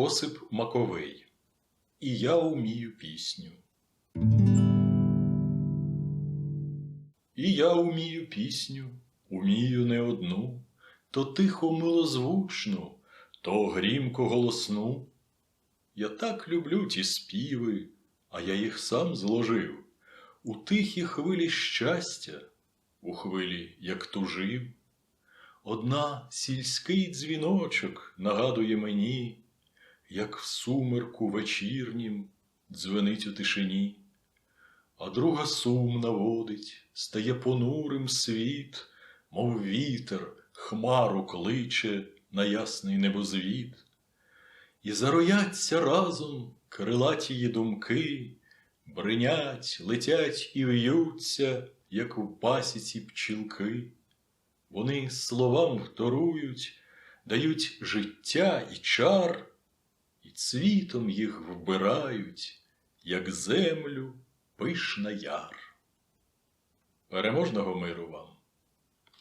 Осип Маковей. І я умію пісню. І я умію пісню, умію не одну, то тихо милозвучну, то грімко голосну. Я так люблю ті співи, а я їх сам зложив у тихі хвилі щастя, у хвилі, як тужив. Одна сільський дзвіночок нагадує мені, як в сумерку вечірнім дзвенить у тишині, а друга сум наводить, стає понурим світ, мов вітер, хмару кличе на ясний небозвіт, і зарояться разом крилатії думки, бринять, летять і в'ються, як в пасіці пчілки. Вони словам вторують, дають життя і чар, і цвітом їх вбирають, як землю пишна яр. Переможного миру вам!